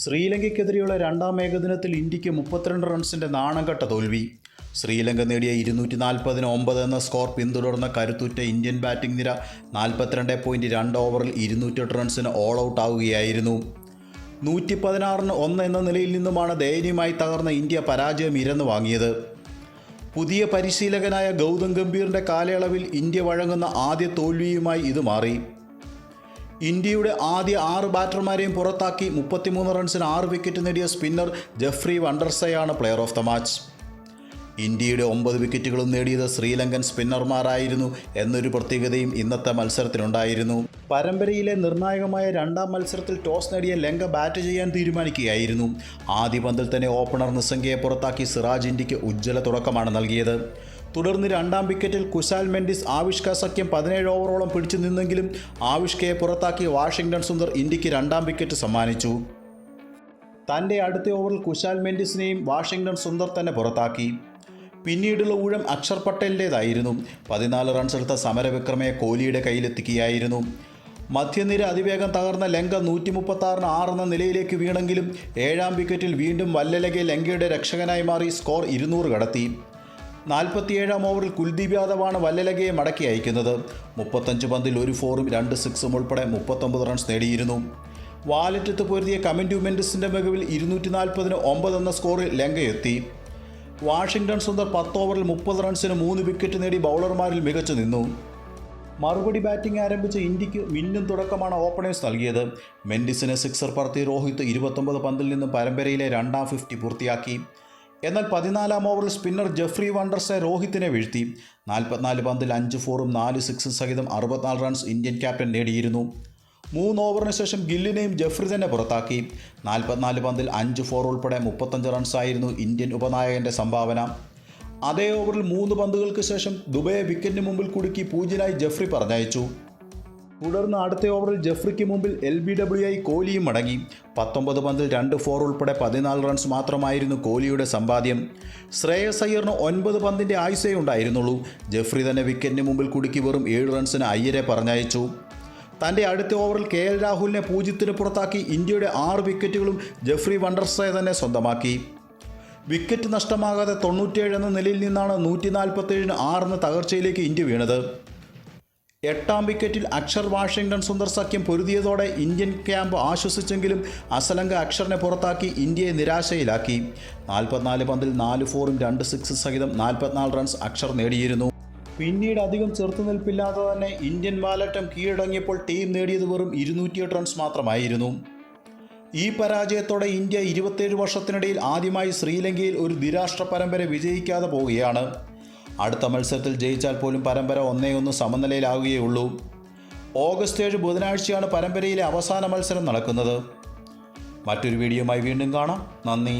ശ്രീലങ്കയ്ക്കെതിരെയുള്ള രണ്ടാം ഏകദിനത്തിൽ ഇന്ത്യയ്ക്ക് മുപ്പത്തിരണ്ട് റൺസിന്റെ നാണംകെട്ട തോൽവി. ശ്രീലങ്ക നേടിയ ഇരുന്നൂറ്റി നാൽപ്പതിന് ഒമ്പത് എന്ന സ്കോർ പിന്തുടർന്ന കരുത്തുറ്റ ഇന്ത്യൻ ബാറ്റിംഗ് നിര നാൽപ്പത്തിരണ്ട് പോയിന്റ് രണ്ട് ഓവറിൽ ഇരുന്നൂറ്റെട്ട് റൺസിന് ഓൾ ഔട്ട് ആവുകയായിരുന്നു. നൂറ്റി പതിനാറിന് ഒന്ന് എന്ന നിലയിൽ നിന്നുമാണ് ദയനീയമായി തകർന്ന ഇന്ത്യ പരാജയം ഇരന്നു വാങ്ങിയത്. പുതിയ പരിശീലകനായ ഗൗതം ഗംഭീറിന്റെ കാലയളവിൽ ഇന്ത്യ വഴങ്ങുന്ന ആദ്യ തോൽവിയുമായി ഇത് മാറി. ഇന്ത്യയുടെ ആദ്യ ആറ് ബാറ്റർമാരെയും പുറത്താക്കി മുപ്പത്തിമൂന്ന് റൺസിന് ആറ് വിക്കറ്റ് നേടിയ സ്പിന്നർ ജെഫ്രി വണ്ടർസയാണ് പ്ലെയർ ഓഫ് ദ മാച്ച്. ഇന്ത്യയുടെ ഒമ്പത് വിക്കറ്റുകളും നേടിയത് ശ്രീലങ്കൻ സ്പിന്നർമാരായിരുന്നു എന്നൊരു പ്രത്യേകതയും ഇന്നത്തെ മത്സരത്തിനുണ്ടായിരുന്നു. പരമ്പരയിലെ നിർണായകമായ രണ്ടാം മത്സരത്തിൽ ടോസ് നേടിയ ലങ്ക ബാറ്റ് ചെയ്യാൻ തീരുമാനിക്കുകയായിരുന്നു. ആദ്യ പന്തിൽ തന്നെ ഓപ്പണർ നിസംഗയെ പുറത്താക്കി സിറാജ് ഇന്ത്യയ്ക്ക് ഉജ്ജ്വല തുടക്കമാണ് നൽകിയത്. തുടർന്ന് രണ്ടാം വിക്കറ്റിൽ കുശാൽ മെൻഡിസ് ആവിഷ്ക സഖ്യം പതിനേഴ് ഓവറോളം പിടിച്ചു നിന്നെങ്കിലും ആവിഷ്കയെ പുറത്താക്കി വാഷിംഗ്ടൺ സുന്ദർ ഇന്ത്യയ്ക്ക് രണ്ടാം വിക്കറ്റ് സമ്മാനിച്ചു. തന്റെ അടുത്ത ഓവറിൽ കുശാൽ മെൻഡിസിനെയും വാഷിംഗ്ടൺ സുന്ദർ തന്നെ പുറത്താക്കി. പിന്നീടുള്ള ഊഴം അക്ഷർ പട്ടേലിന്റേതായിരുന്നു പതിനാല് റൺസ് എടുത്ത സമരവിക്രമയെ കോഹ്ലിയുടെ കയ്യിലെത്തിക്കുകയായിരുന്നു. മധ്യനിര അതിവേഗം തകർന്ന ലങ്ക നൂറ്റി മുപ്പത്താറിന് ആറെന്ന നിലയിലേക്ക് വീണെങ്കിലും ഏഴാം വിക്കറ്റിൽ വീണ്ടും വല്ലലകെ ലങ്കയുടെ രക്ഷകനായി മാറി സ്കോർ ഇരുന്നൂറ് കടത്തി. നാൽപ്പത്തിയേഴാം ഓവറിൽ കുൽദീപ് യാദവാണ് വല്ലലകയെ മടക്കി അയക്കുന്നത്. മുപ്പത്തഞ്ച് പന്തിൽ ഒരു ഫോറും രണ്ട് സിക്സും ഉൾപ്പെടെ മുപ്പത്തൊമ്പത് റൺസ് നേടിയിരുന്നു. വാലറ്റത്ത് പൊരുതിയ കമന്റു മെൻഡിസിന്റെ മികവിൽ ഇരുന്നൂറ്റി നാൽപ്പതിന് ഒമ്പത് എന്ന സ്കോറിൽ ലങ്ക എത്തി വാഷിംഗ്ടൺ സുന്ദർ പത്ത് ഓവറിൽ മുപ്പത് റൺസിന് മൂന്ന് വിക്കറ്റ് നേടി ബൗളർമാരിൽ മികച്ചു നിന്നു. മറുപടി ബാറ്റിംഗ് ആരംഭിച്ച ഇന്ത്യയ്ക്ക് മിന്നും തുടക്കമാണ് ഓപ്പണേഴ്സ് നൽകിയത്. മെൻഡിസിന് സിക്സർ പറത്തി രോഹിത് ഇരുപത്തൊമ്പത് പന്തിൽ നിന്നും പരമ്പരയിലെ രണ്ടാം ഫിഫ്റ്റി പൂർത്തിയാക്കി. എന്നാൽ പതിനാലാം ഓവറിൽ സ്പിന്നർ ജെഫ്രി വണ്ടർസെ രോഹിത്തിനെ വീഴ്ത്തി. നാൽപ്പത്തിനാല് പന്തിൽ അഞ്ച് ഫോറും നാല് സിക്സും സഹിതം അറുപത്തിനാല് റൺസ് ഇന്ത്യൻ ക്യാപ്റ്റൻ നേടിയിരുന്നു. മൂന്ന് ഓവറിന് ശേഷം ഗില്ലിനെയും ജഫ്രി തന്നെ പുറത്താക്കി. നാൽപ്പത്തിനാല് പന്തിൽ അഞ്ച് ഫോർ ഉൾപ്പെടെ മുപ്പത്തഞ്ച് റൺസായിരുന്നു ഇന്ത്യൻ ഉപനായകന്റെ സംഭാവന. അതേ ഓവറിൽ മൂന്ന് പന്തുകൾക്ക് ശേഷം ദുബൈയെ വിക്കറ്റിന് മുമ്പിൽ കുടുക്കി പൂജ്യനായി ജഫ്രി പറഞ്ഞയച്ചു. തുടർന്ന് അടുത്ത ഓവറിൽ ജഫ്രിക്ക് മുമ്പിൽ എൽ ബി ഡബ്ല്യു ഐ കോഹ്ലിയും മടങ്ങി. പത്തൊമ്പത് പന്തിൽ രണ്ട് ഫോർ ഉൾപ്പെടെ പതിനാല് റൺസ് മാത്രമായിരുന്നു കോഹ്ലിയുടെ സമ്പാദ്യം. ശ്രേയസ് അയ്യറിന് ഒൻപത് പന്തിന്റെ ആയുസേ ഉണ്ടായിരുന്നുള്ളൂ. ജഫ്രി തന്നെ വിക്കറ്റിന് മുമ്പിൽ കുടുക്കി വെറും ഏഴ് റൺസിന് അയ്യരെ പറഞ്ഞയച്ചു. തന്റെ അടുത്ത ഓവറിൽ കെ എൽ രാഹുലിനെ പൂജ്യത്തിന് പുറത്താക്കി ഇന്ത്യയുടെ ആറ് വിക്കറ്റുകളും ജെഫ്രി വണ്ടർസയെ തന്നെ സ്വന്തമാക്കി. വിക്കറ്റ് നഷ്ടമാകാതെ തൊണ്ണൂറ്റിയേഴ് എന്ന നിലയിൽ നിന്നാണ് നൂറ്റി നാൽപ്പത്തേഴിന് ആറെന്ന തകർച്ചയിലേക്ക് ഇന്ത്യ വീണത്. എട്ടാം വിക്കറ്റിൽ അക്ഷർ വാഷിംഗ്ടൺ സുന്ദർ സഖ്യം പൊരുതിയതോടെ ഇന്ത്യൻ ക്യാമ്പ് ആശ്വസിച്ചെങ്കിലും അസലങ്ക അക്ഷറിനെ പുറത്താക്കി ഇന്ത്യയെ നിരാശയിലാക്കി. നാൽപ്പത്തിനാല് പന്തിൽ നാല് ഫോറും രണ്ട് സിക്സ് സഹിതം നാൽപ്പത്തിനാല് റൺസ് അക്ഷർ നേടിയിരുന്നു. പിന്നീട് അധികം ചെറുത്തുനിൽപ്പില്ലാതെ തന്നെ ഇന്ത്യൻ വാലറ്റം കീഴടങ്ങിയപ്പോൾ ടീം നേടിയത് വെറും ഇരുന്നൂറ്റിയെട്ട് റൺസ് മാത്രമായിരുന്നു. ഈ പരാജയത്തോടെ ഇന്ത്യ ഇരുപത്തേഴ് വർഷത്തിനിടയിൽ ആദ്യമായി ശ്രീലങ്കയിൽ ഒരു ദ്വിരാഷ്ട്ര പരമ്പര വിജയിക്കാതെ പോവുകയാണ്. അടുത്ത മത്സരത്തിൽ ജയിച്ചാൽ പോലും പരമ്പര ഒന്നേ ഒന്ന് സമനിലയിലാവുകയുള്ളൂ. ഓഗസ്റ്റ് ഏഴ് ബുധനാഴ്ചയാണ് പരമ്പരയിലെ അവസാന മത്സരം നടക്കുന്നത്. മറ്റൊരു വീഡിയോയുമായി വീണ്ടും കാണാം. നന്ദി.